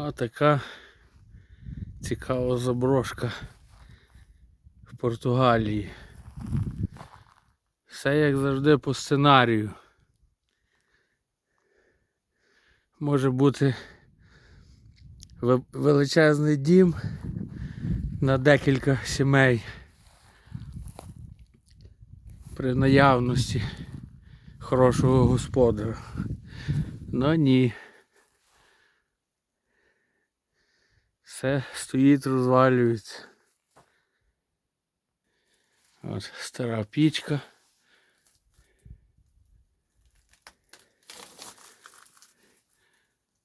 Отака цікава заброшка в Португалії. Все як завжди по сценарію. Може бути величезний дім на декілька сімей при наявності хорошого господаря. Ну ні. Все стоїть, розвалюється. От стара пічка.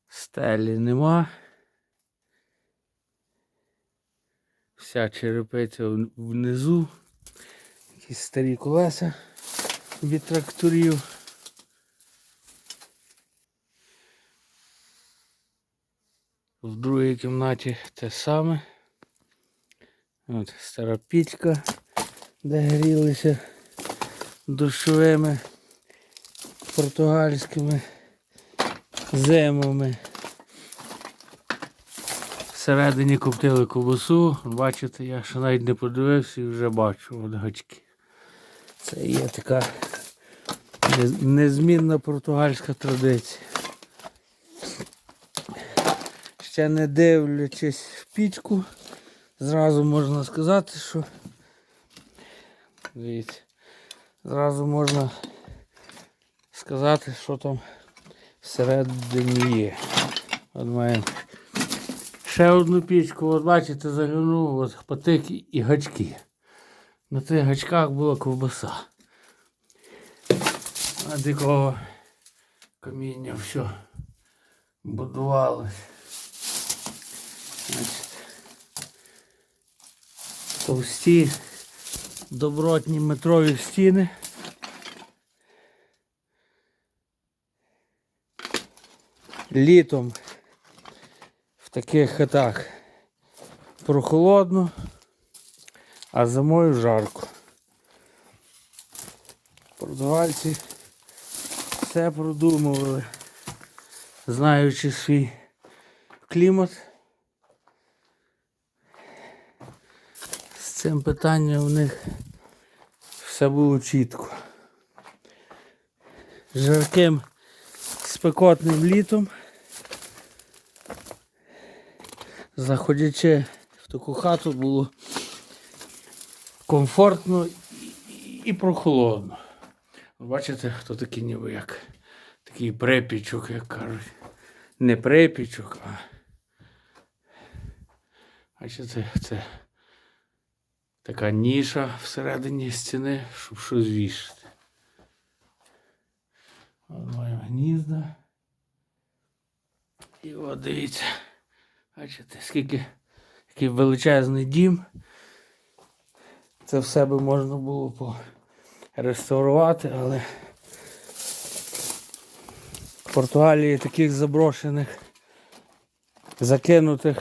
Стелі нема. Вся черепиця внизу. Якісь старі колеса від тракторів. В другій кімнаті те саме. От стара пічка, де грілися душовими португальськими зимами. Всередині коптили ковбасу. Бачите, я ще навіть не подивився і вже бачу гачки. Це є така незмінна португальська традиція. Ще не дивлячись в пічку, зразу можна сказати, що дивіться, зразу можна сказати, що там всередині є. От маємо ще одну пічку, от бачите, заглянув, от патики і гачки. На тих гачках була ковбаса. А з якого каміння все будувалось. Значить, товсті добротні метрові стіни. Літом в таких хатах прохолодно, а зимою жарко. Португальці все продумували, знаючи свій клімат. Цим питанням у них все було чітко. Жарким спекотним літом, заходячи в таку хату, було комфортно і- прохолодно. Бачите, хто такий ніби як такий припічок, як кажуть. Не припічок, а бачите, це така ніша всередині стіни, щоб щось вішати. От маємо гнізда. І от дивіться. Бачите, скільки який величезний дім. Це все би можна було реставрувати, але в Португалії таких заброшених, закинутих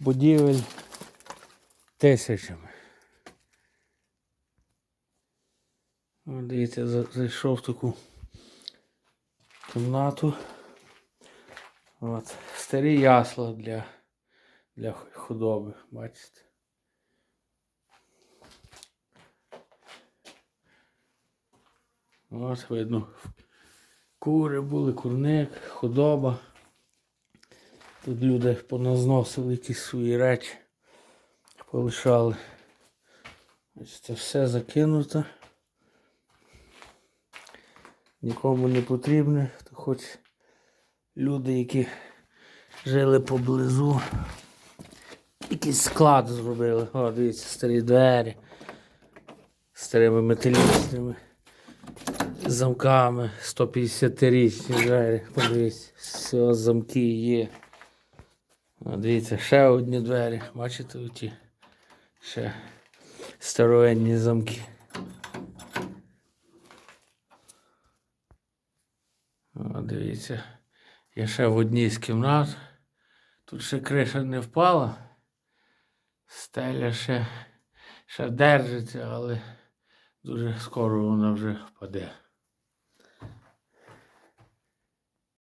будівель тисячами. От дивіться, зайшов в таку кімнату. От, старі ясла для, для худоби, бачите. От видно, кури були, курник, худоба. Тут люди поназносили якісь свої речі, полишали. Ось це все закинуто. Нікому не потрібне, то хоч люди, які жили поблизу, якийсь склад зробили. О, дивіться, старі двері, старими металічними замками 150-річні двері. Подивіться, все, замки є. О, дивіться, ще одні двері. Бачите оті? Ще старовинні замки. О, дивіться. Я ще в одній з кімнат. Тут ще криша не впала. Стеля ще, ще держиться, але дуже скоро вона вже впаде.